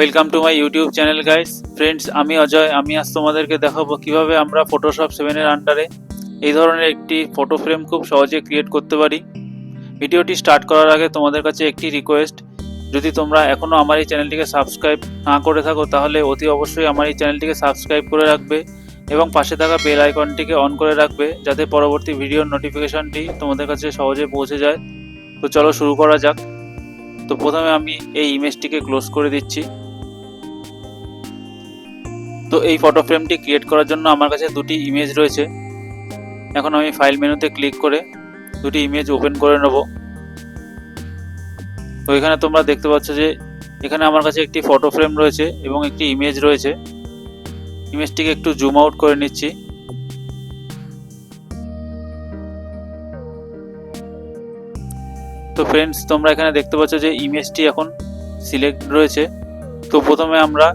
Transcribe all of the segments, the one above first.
Welcome to my YouTube channel guys friends আমি অজয়, আমি আজ তোমাদেরকে দেখাবো কীভাবে আমরা ফটোশপ সেভেনের আন্ডারে এই ধরনের একটি ফটো ফ্রেম খুব সহজে ক্রিয়েট করতে পারি। ভিডিওটি স্টার্ট করার আগে তোমাদের কাছে একটি রিকোয়েস্ট যদি তোমরা এখনও আমার এই চ্যানেলটিকে সাবস্ক্রাইব না করে থাকো, তাহলে অতি অবশ্যই আমার এই চ্যানেলটিকে সাবস্ক্রাইব করে রাখবে এবং পাশে থাকা বেল আইকনটিকে অন করে রাখবে, যাতে পরবর্তী ভিডিওর নোটিফিকেশনটি তোমাদের কাছে সহজে পৌঁছে যায়। তো চলো শুরু করা যাক। তো প্রথমে আমি এই ইমেজটিকে ক্লোজ করে দিচ্ছি। তো এই ফটো ফ্রেমটি ক্রিয়েট করার জন্য আমার কাছে দুটি ইমেজ রয়েছে। এখন আমি ফাইল মেনুতে ক্লিক করে দুটি ইমেজ ওপেন করে নেব। তো এখানে তোমরা দেখতে পাচ্ছ যে এখানে আমার কাছে একটি ফটো ফ্রেম রয়েছে এবং একটি ইমেজ রয়েছে। ইমেজটিকে একটু জুম আউট করে নিচ্ছি। তো ফ্রেন্ডস তোমরা এখানে দেখতে পাচ্ছ যে ইমেজটি এখন সিলেক্ট রয়েছে। তো প্রথমে আমরা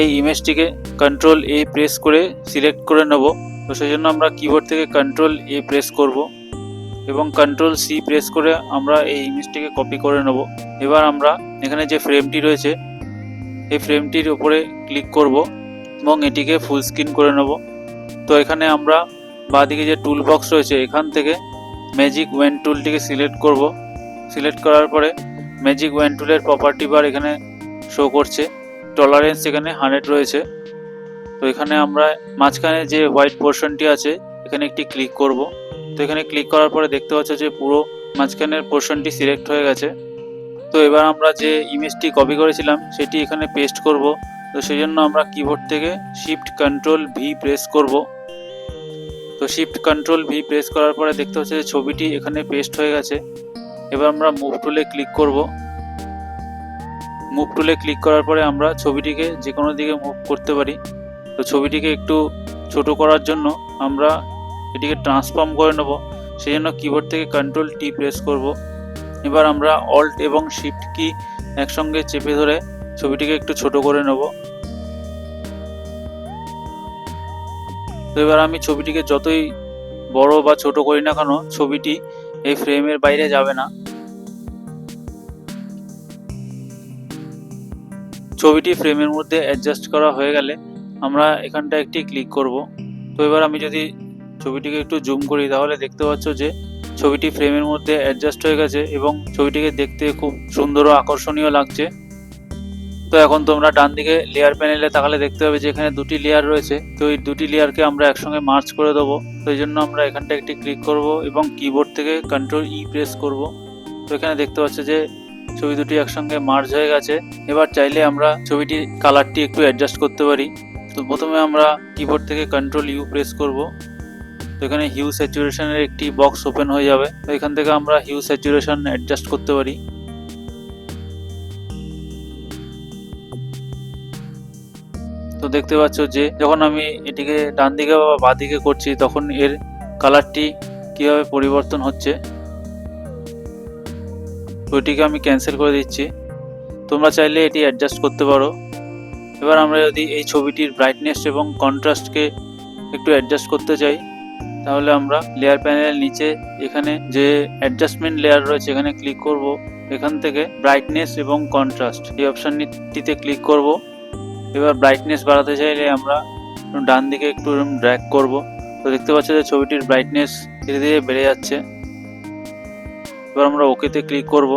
এই ইমেজটিকে কন্ট্রোল এ প্রেস করে সিলেক্ট করে নেব। তো সেই জন্য আমরা কিবোর্ড থেকে কন্ট্রোল এ প্রেস করব এবং কন্ট্রোল সি প্রেস করে আমরা এই ইমেজটিকে কপি করে নেব। এবার আমরা এখানে যে ফ্রেমটি রয়েছে, এই ফ্রেমটির উপরে ক্লিক করব এবং এটিকে ফুল স্ক্রিন করে নেব। তো এখানে আমরা বাঁদিকে যে টুল বক্স রয়েছে, এখান থেকে ম্যাজিক ওয়েন টুলটিকে সিলেক্ট করব। সিলেক্ট করার পরে ম্যাজিক ওয়েন টুলের প্রপার্টি বার এখানে শো করছে। টলারেন্স এখানে হান্ড্রেড রয়েছে। তো এখানে আমরা মাঝখানে যে হোয়াইট পোর্শনটি আছে, এখানে একটি ক্লিক করব। তো এখানে ক্লিক করার পরে দেখতে পাচ্ছ যে পুরো মাঝখানের পোর্শনটি সিলেক্ট হয়ে গেছে। তো এবার আমরা যে ইমেজটি কপি করেছিলাম, সেটি এখানে পেস্ট করব। তো সেই জন্য আমরা কিবোর্ড থেকে শিফট কন্ট্রোল ভি প্রেস করব। তো শিফট কন্ট্রোল ভি প্রেস করার পরে দেখতে পাচ্ছ যে ছবিটি এখানে পেস্ট হয়ে গেছে। এবার আমরা মুভ টুলে ক্লিক করব। মুভ টুলে ক্লিক করার পরে আমরা ছবিটিকে যে কোনো দিকে মুভ করতে পারি। তো ছবিটিকে একটু ছোট করার জন্য আমরা এটিকে ট্রান্সফর্ম করে নেব। সেই জন্য কিবোর্ড থেকে কন্ট্রোল টি প্রেস করব। এবার আমরা অল্ট এবং শিফট কি একসঙ্গে চেপে ধরে ছবিটিকে একটু ছোট করে নেব। তো এবার আমি ছবিটিকে যতই বড় বা ছোট করি না কেন, ছবিটি এই ফ্রেমের বাইরে যাবে না। ছবিটি ফ্রেমের মধ্যে অ্যাডজাস্ট করা হয়ে গেলে আমরা এখানটা একটি ক্লিক করব। তো এবার আমি যদি ছবিটিকে একটু জুম করি, তাহলে দেখতে পাচ্ছ যে ছবিটি ফ্রেমের মধ্যে অ্যাডজাস্ট হয়ে গেছে এবং ছবিটিকে দেখতে খুব সুন্দর ও আকর্ষণীয় লাগছে। তো এখন তোমরা ডান দিকে লেয়ার প্যানেলে তাকালে দেখতে পাবে যে এখানে দুটি লেয়ার রয়েছে। তো এই দুটি লেয়ারকে আমরা একসঙ্গে মার্চ করে দেবো। তো এই জন্য আমরা এখানটা একটি ক্লিক করব এবং কিবোর্ড থেকে কন্ট্রোল ই প্রেস করব। তো এখানে দেখতে পাচ্ছ যে ছবি দুটি একসঙ্গে মার্জ হয়ে গেছে। এবার চাইলে আমরা ছবিটির কালারটি একটু অ্যাডজাস্ট করতে পারি। তো প্রথমে আমরা কিবোর্ড থেকে কন্ট্রোল ইউ প্রেস করব। তো এখানে হিউ স্যাচুরেশনের একটি বক্স ওপেন হয়ে যাবে। তো এখান থেকে আমরা হিউ স্যাচুরেশন অ্যাডজাস্ট করতে পারি। তো দেখতে পাচ্ছ যে, যখন আমি এটিকে ডান দিকে বা বাঁ দিকে করছি, তখন এর কালারটি কীভাবে পরিবর্তন হচ্ছে, ওইটিকে আমি ক্যান্সেল করে দিচ্ছি। তোমরা চাইলে এটি অ্যাডজাস্ট করতে পারো। এবার আমরা যদি এই ছবিটির ব্রাইটনেস এবং কন্ট্রাস্টকে একটু অ্যাডজাস্ট করতে চাই, তাহলে আমরা লেয়ার প্যানেলের নিচে এখানে যে অ্যাডজাস্টমেন্ট লেয়ার রয়েছে এখানে ক্লিক করব। এখান থেকে ব্রাইটনেস এবং কন্ট্রাস্ট এই অপশানটিতে ক্লিক করব। এবার ব্রাইটনেস বাড়াতে চাইলে আমরা ডান দিকে একটু ড্র্যাগ করব। তো দেখতে পাচ্ছ যে ছবিটির ব্রাইটনেস ধীরে ধীরে বেড়ে যাচ্ছে। এবার আমরা ওকেতে ক্লিক করব।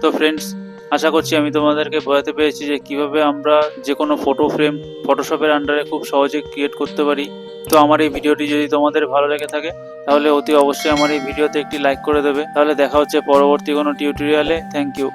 তো ফ্রেন্ডস আশা করছি আমি তোমাদেরকে বোঝাতে পেরেছি যে কীভাবে আমরা যে কোনো ফটো ফ্রেম ফটোশপের আন্ডারে খুব সহজে ক্রিয়েট করতে পারি। তো আমার এই ভিডিওটি যদি তোমাদের ভালো লেগে থাকে, তাহলে অতি অবশ্যই আমার এই ভিডিওতে একটি লাইক করে দেবে। তাহলে দেখা হচ্ছে পরবর্তী কোনো টিউটোরিয়ালে থ্যাংক ইউ